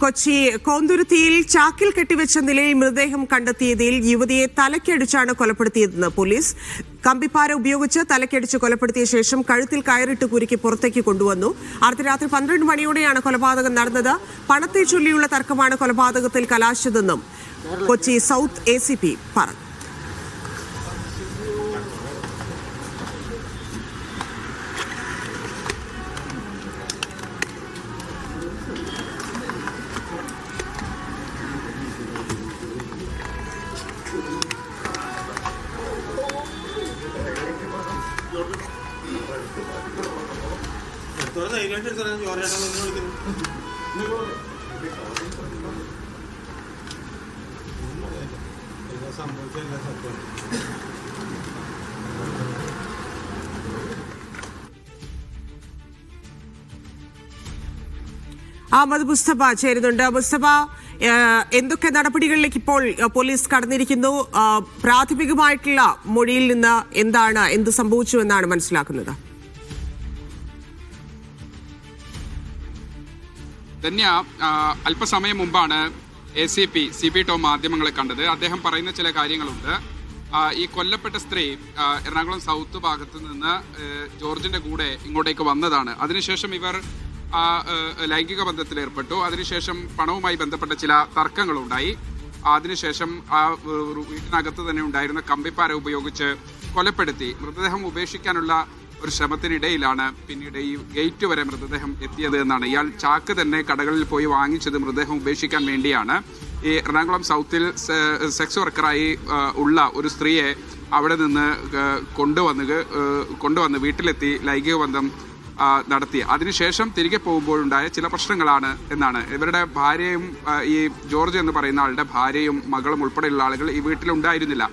കൊച്ചി കോന്തുരുത്തിയിൽ ചാക്കിൽ കെട്ടിവെച്ച നിലയിൽ മൃതദേഹം കണ്ടെത്തിയതിൽ യുവതിയെ തലക്കടിച്ചാണ് കൊലപ്പെടുത്തിയതെന്ന് പോലീസ്. കമ്പിപ്പാര ഉപയോഗിച്ച് തലക്കടിച്ച് കൊലപ്പെടുത്തിയ ശേഷം കഴുത്തിൽ കയറിട്ട് കുരുക്കി പുറത്തേക്ക് കൊണ്ടുവന്നു. അർദ്ധരാത്രി പന്ത്രണ്ട് മണിയോടെയാണ് കൊലപാതകം നടന്നത്. പണത്തെ ചൊല്ലിയുള്ള തർക്കമാണ് കൊലപാതകത്തിൽ കലാശിച്ചതെന്നും കൊച്ചി സൗത്ത് എ പറഞ്ഞു. സത്യം. അഹമ്മദ് മുസ്തഫ ചേരുന്നുണ്ട്. മുസ്തഫ എന്തൊക്കെ നടപടികളിലേക്ക് ഇപ്പോൾ പോലീസ് കടന്നിരിക്കുന്നു? പ്രാഥമികമായിട്ടുള്ള മൊഴിയിൽ നിന്ന് എന്താണ് എന്ത് സംഭവിച്ചു എന്നാണ് മനസ്സിലാക്കുന്നത്? ധന്യ അല്പസമയം മുമ്പാണ് A C P C B Tom മാധ്യമങ്ങളെ കണ്ടത്. അദ്ദേഹം പറയുന്ന ചില കാര്യങ്ങളുണ്ട്. ഈ കൊല്ലപ്പെട്ട സ്ത്രീ എറണാകുളം സൗത്ത് ഭാഗത്ത് നിന്ന് ജോർജിന്റെ കൂടെ ഇങ്ങോട്ടേക്ക് വന്നതാണ്. അതിനുശേഷം ഇവർ ലൈംഗിക ബന്ധത്തിൽ ഏർപ്പെട്ടു. അതിനുശേഷം പണവുമായി ബന്ധപ്പെട്ട ചില തർക്കങ്ങളുണ്ടായി. അതിനുശേഷം ആ വീട്ടിനകത്ത് തന്നെ ഉണ്ടായിരുന്ന കമ്പിപ്പാര ഉപയോഗിച്ച് കൊലപ്പെടുത്തി. മൃതദേഹം ഉപേക്ഷിക്കാനുള്ള ഒരു ശ്രമത്തിനിടയിലാണ് പിന്നീട് ഈ ഗേറ്റ് വരെ മൃതദേഹം എത്തിയത് എന്നാണ്. ഇയാൾ ചാക്ക് തന്നെ കടകളിൽ പോയി വാങ്ങിച്ചത് മൃതദേഹം ഉപേക്ഷിക്കാൻ വേണ്ടിയാണ്. ഈ എറണാകുളം സൗത്തിൽ സെക്സ് വർക്കറായി ഉള്ള ഒരു സ്ത്രീയെ അവിടെ നിന്ന് കൊണ്ടുവന്ന് കൊണ്ടുവന്ന് വീട്ടിലെത്തി ലൈംഗിക ബന്ധം നടത്തി. അതിനുശേഷം തിരികെ പോകുമ്പോഴുണ്ടായ ചില പ്രശ്നങ്ങളാണ് എന്നാണ്. ഇവരുടെ ഭാര്യയും ഈ ജോർജ് എന്ന് പറയുന്ന ആളുടെ ഭാര്യയും മകളും ഉൾപ്പെടെയുള്ള ആളുകൾ ഈ വീട്ടിലുണ്ടായിരുന്നില്ല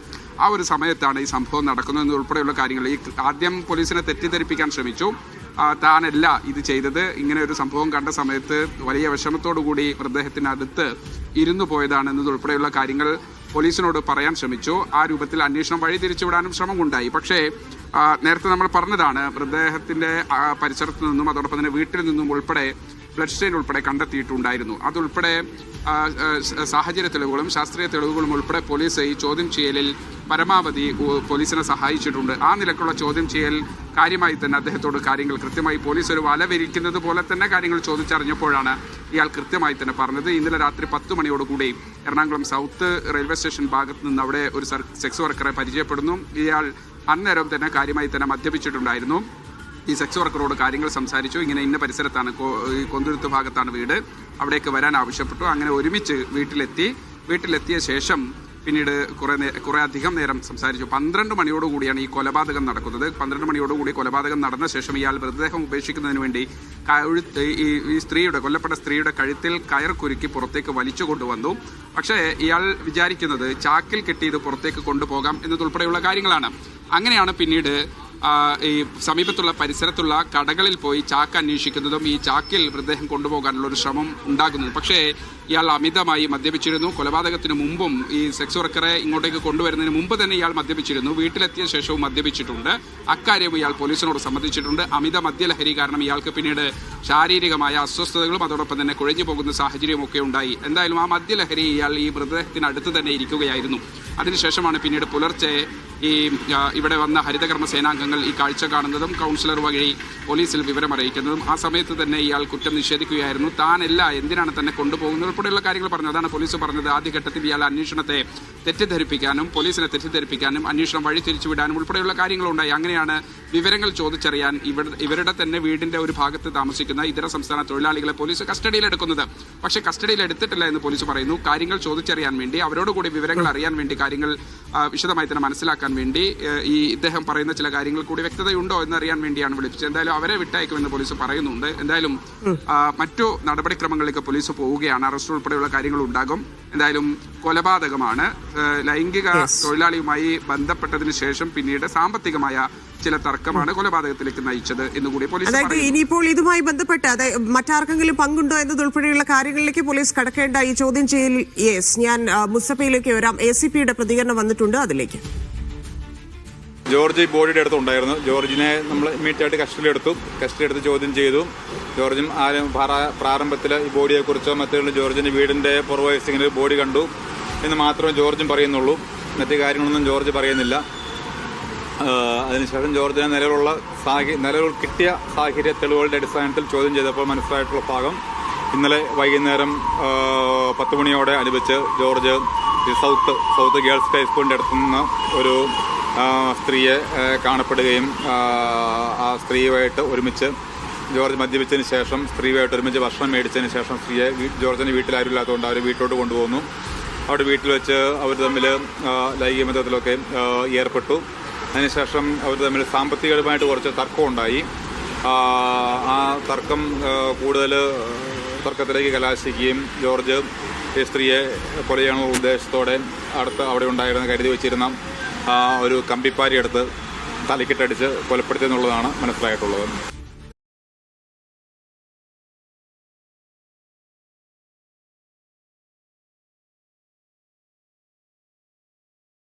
ആ ഒരു സമയത്താണ് ഈ സംഭവം നടക്കുന്നത് ഉൾപ്പെടെയുള്ള കാര്യങ്ങൾ. ഈ ആദ്യം പോലീസിനെ തെറ്റിദ്ധരിപ്പിക്കാൻ ശ്രമിച്ചു. താനല്ല ഇത് ചെയ്തത്. ഇങ്ങനെ ഒരു സംഭവം കണ്ട സമയത്ത് വലിയ വിഷമത്തോടു കൂടി മൃതദേഹത്തിനടുത്ത് ഇരുന്നു പോയതാണ് എന്നതുൾപ്പെടെയുള്ള കാര്യങ്ങൾ പോലീസിനോട് പറയാൻ ശ്രമിച്ചു. ആ രൂപത്തിൽ അന്വേഷണം വഴി തിരിച്ചുവിടാനും ശ്രമമുണ്ടായി. പക്ഷേ നേരത്തെ നമ്മൾ പറഞ്ഞതാണ് മൃതദേഹത്തിന്റെ ആ, പരിസരത്ത് നിന്നും അതോടൊപ്പം തന്നെ വീട്ടിൽ നിന്നും ഉൾപ്പെടെ ബ്ലഡ് സ്റ്റെയിൻ ഉൾപ്പെടെ കണ്ടെത്തിയിട്ടുണ്ടായിരുന്നു. അതുൾപ്പെടെ സാഹചര്യ തെളിവുകളും ശാസ്ത്രീയ തെളിവുകളും ഉൾപ്പെടെ പോലീസ് ഈ ചോദ്യം ചെയ്യലിൽ പരമാവധി പോലീസിനെ സഹായിച്ചിട്ടുണ്ട്. ആ നിലക്കുള്ള ചോദ്യം ചെയ്യൽ കാര്യമായി തന്നെ അദ്ദേഹത്തോട് കാര്യങ്ങൾ കൃത്യമായി പോലീസ് ഒരു വല വിരിക്കുന്നത് പോലെ തന്നെ കാര്യങ്ങൾ ചോദിച്ചറിഞ്ഞപ്പോഴാണ് ഇയാൾ കൃത്യമായി തന്നെ പറഞ്ഞത്. ഇന്നലെ രാത്രി പത്ത് മണിയോടുകൂടി എറണാകുളം സൗത്ത് റെയിൽവേ സ്റ്റേഷൻ ഭാഗത്ത് നിന്ന് അവിടെ ഒരു സെക്സ് വർക്കറെ പരിചയപ്പെടുന്നു. ഇയാൾ അന്നേരം തന്നെ കാര്യമായി തന്നെ മദ്യപിച്ചിട്ടുണ്ടായിരുന്നു. ഈ സെക്സ് വർക്കറോട് കാര്യങ്ങൾ സംസാരിച്ചു. ഇങ്ങനെ ഇന്ന പരിസരത്താണ് കൊന്തുരുത്ത് ഭാഗത്താണ് വീട്. അവിടേക്ക് വരാൻ ആവശ്യപ്പെട്ടു. അങ്ങനെ ഒരുമിച്ച് വീട്ടിലെത്തി. വീട്ടിലെത്തിയ ശേഷം പിന്നീട് കുറേ കുറെ അധികം നേരം സംസാരിച്ചു. പന്ത്രണ്ട് മണിയോടുകൂടിയാണ് ഈ കൊലപാതകം നടക്കുന്നത്. പന്ത്രണ്ട് മണിയോടുകൂടി കൊലപാതകം നടന്ന ശേഷം ഇയാൾ മൃതദേഹം ഉപേക്ഷിക്കുന്നതിന് വേണ്ടി കഴുത്ത് ഈ സ്ത്രീയുടെ കൊല്ലപ്പെട്ട സ്ത്രീയുടെ കഴുത്തിൽ കയർ കുരുക്കി പുറത്തേക്ക് വലിച്ചു കൊണ്ടുവന്നു. പക്ഷേ ഇയാൾ വിചാരിക്കുന്നത് ചാക്കിൽ കെട്ടിയത് പുറത്തേക്ക് കൊണ്ടുപോകാം എന്നതുൾപ്പെടെയുള്ള കാര്യങ്ങളാണ്. അങ്ങനെയാണ് പിന്നീട് ഈ സമീപത്തുള്ള പരിസരത്തുള്ള കടകളിൽ പോയി ചാക്ക് അന്വേഷിക്കുന്നതും ഈ ചാക്കിൽ മൃതദേഹം കൊണ്ടുപോകാനുള്ള ഒരു ശ്രമം ഉണ്ടാകുന്നത് പക്ഷേ ഇയാൾ അമിതമായി മദ്യപിച്ചിരുന്നു. കൊലപാതകത്തിന് മുമ്പും ഈ സെക്സ് വർക്കറെ ഇങ്ങോട്ടേക്ക് കൊണ്ടുവരുന്നതിന് മുമ്പ് തന്നെ ഇയാൾ മദ്യപിച്ചിരുന്നു. വീട്ടിലെത്തിയ ശേഷവും മദ്യപിച്ചിട്ടുണ്ട്. അക്കാര്യവും ഇയാൾ പോലീസിനോട് സംബന്ധിച്ചിട്ടുണ്ട് അമിത മദ്യലഹരി കാരണം ഇയാൾക്ക് പിന്നീട് ശാരീരികമായ അസ്വസ്ഥതകളും അതോടൊപ്പം തന്നെ കുഴഞ്ഞു പോകുന്ന സാഹചര്യവും ഒക്കെ ഉണ്ടായി. എന്തായാലും ആ മദ്യലഹരി ഇയാൾ ഈ മൃതദേഹത്തിനടുത്ത് തന്നെ ഇരിക്കുകയായിരുന്നു. അതിനുശേഷമാണ് പിന്നീട് പുലർച്ചെ ഈ ഇവിടെ വന്ന ഹരിതകർമ്മ സേനാംഗങ്ങൾ ഈ കാഴ്ച കാണുന്നതും കൗൺസിലർ വഴി പോലീസിൽ വിവരം അറിയിക്കുന്നതും ആ സമയത്ത് തന്നെ ഇയാൾ കുറ്റം നിഷേധിക്കുകയായിരുന്നു. താനല്ല എന്തിനാണ് തന്നെ കൊണ്ടുപോകുന്നത്? ഉൾപ്പെടെയുള്ള കാര്യങ്ങൾ പറഞ്ഞു അതാണ് പോലീസ് പറഞ്ഞത്. ആദ്യഘട്ടത്തിൽ ഇയാൾ അന്വേഷണത്തെ തെറ്റിദ്ധരിപ്പിക്കാനും പോലീസിനെ തെറ്റിദ്ധരിപ്പിക്കാനും അന്വേഷണം വഴി തിരിച്ചുവിടാനും ഉൾപ്പെടെയുള്ള കാര്യങ്ങളുണ്ടായി. അങ്ങനെയാണ് വിവരങ്ങൾ ചോദിച്ചറിയാൻ ഇവരുടെ തന്നെ വീടിന്റെ ഒരു ഭാഗത്ത് താമസിക്കുന്ന ഇതര സംസ്ഥാന തൊഴിലാളികളെ പോലീസ് കസ്റ്റഡിയിലെടുക്കുന്നത് പക്ഷേ കസ്റ്റഡിയിലെടുത്തിട്ടില്ല എന്ന് പോലീസ് പറയുന്നു. കാര്യങ്ങൾ ചോദിച്ചറിയാൻ വേണ്ടി അവരോട് കൂടി വിവരങ്ങൾ അറിയാൻ വേണ്ടി കാര്യങ്ങൾ വിശദമായി തന്നെ മനസ്സിലാക്കാൻ വേണ്ടി ഈ ഇദ്ദേഹം പറയുന്ന ചില കാര്യങ്ങൾ കൂടി വ്യക്തതയുണ്ടോ എന്ന് അറിയാൻ വേണ്ടിയാണ് വിളിപ്പിച്ചത് എന്തായാലും അവരെ വിട്ടയക്കുമെന്ന് പോലീസ് പറയുന്നുണ്ട്. എന്തായാലും മറ്റു നടപടിക്രമങ്ങളിലേക്ക് പോലീസ് പോവുകയാണ്. അറസ്റ്റ് ഉൾപ്പെടെയുള്ള കാര്യങ്ങൾ ഉണ്ടാകും. എന്തായാലും കൊലപാതകമാണ്. ലൈംഗിക തൊഴിലാളിയുമായി ബന്ധപ്പെട്ടതിന് ശേഷം പിന്നീട് സാമ്പത്തികമായ ചില തർക്കമാണ് കൊലപാതകത്തിലേക്ക് നയിച്ചത് എന്നുകൂടി പോലീസ് അതായത് ഇനിയിപ്പോൾ ഇതുമായി ബന്ധപ്പെട്ട് അതായത് മറ്റാർക്കെങ്കിലും പങ്കുണ്ടോ എന്നതുൾപ്പെടെയുള്ള കാര്യങ്ങളിലേക്ക് പോലീസ് കടക്കേണ്ട ഈ ചോദ്യം ചെയ്യൽ യെസ് ഞാൻ മുസഫയിലേക്ക് വരാം. എ സി പിയുടെ പ്രതികരണം വന്നിട്ടുണ്ട് അതിലേക്ക്. ജോർജ് ബോഡിയുടെ അടുത്ത് ഉണ്ടായിരുന്നു. ജോർജിനെ നമ്മൾ ഇമ്മീഡിയറ്റായിട്ട് കസ്റ്റഡി എടുത്തു ചോദ്യം ചെയ്തു. ജോർജും ആരും പ്രാരംഭത്തിൽ ഈ ബോഡിയെക്കുറിച്ചോ മറ്റുള്ള ജോർജിന്റെ വീടിന്റെ പുറവയസിങ്ങനെ ബോഡി കണ്ടു എന്ന് മാത്രമേ ജോർജും പറയുന്നുള്ളൂ. മറ്റു കാര്യങ്ങളൊന്നും ജോർജ് പറയുന്നില്ല. അതിനുശേഷം ജോർജിനെ നിലവിലുള്ള സാഹി നിലവിൽ കിട്ടിയ സാഹചര്യ തെളിവുകളുടെ അടിസ്ഥാനത്തിൽ ചോദ്യം ചെയ്തപ്പോൾ മനസ്സിലായിട്ടുള്ള ഭാഗം ഇന്നലെ വൈകുന്നേരം പത്ത് മണിയോടെ അനുബന്ധിച്ച് ജോർജ് സൗത്ത് സൗത്ത് ഗേൾസ് ഹൈസ്കൂളിന്റെ അടുത്തുനിന്ന് ഒരു സ്ത്രീയെ കാണപ്പെടുകയും ആ സ്ത്രീയുമായിട്ട് ഒരുമിച്ച് ജോർജ് മദ്യപിച്ചതിന് ശേഷം സ്ത്രീയുമായിട്ട് ഒരുമിച്ച് ഭക്ഷണം മേടിച്ചതിന് ശേഷം സ്ത്രീയെ ജോർജിന്റെ വീട്ടിൽ ആരും ഇല്ലാത്തതുകൊണ്ട് അവർ വീട്ടിലോട്ട് കൊണ്ടുപോകുന്നു അവിടെ വീട്ടിൽ വെച്ച് അവർ തമ്മിൽ ലൈംഗിക ബന്ധത്തിലൊക്കെ ഏർപ്പെട്ടു. അതിനുശേഷം അവർ തമ്മിൽ സാമ്പത്തികമായിട്ട് കുറച്ച് തർക്കം ഉണ്ടായി ആ തർക്കം കൂടുതൽ തർക്കത്തിലേക്ക് കലാശിക്കുകയും ജോർജ് സ്ത്രീയെ കൊല ഉദ്ദേശത്തോടെ അടുത്ത് അവിടെ ഉണ്ടായിരുന്ന കരുതി വെച്ചിരുന്ന ഒരു കമ്പിപ്പാരി എടുത്ത് തലക്കിട്ടടിച്ച് കൊലപ്പെടുത്തി എന്നുള്ളതാണ് മനസ്സിലായിട്ടുള്ളത്.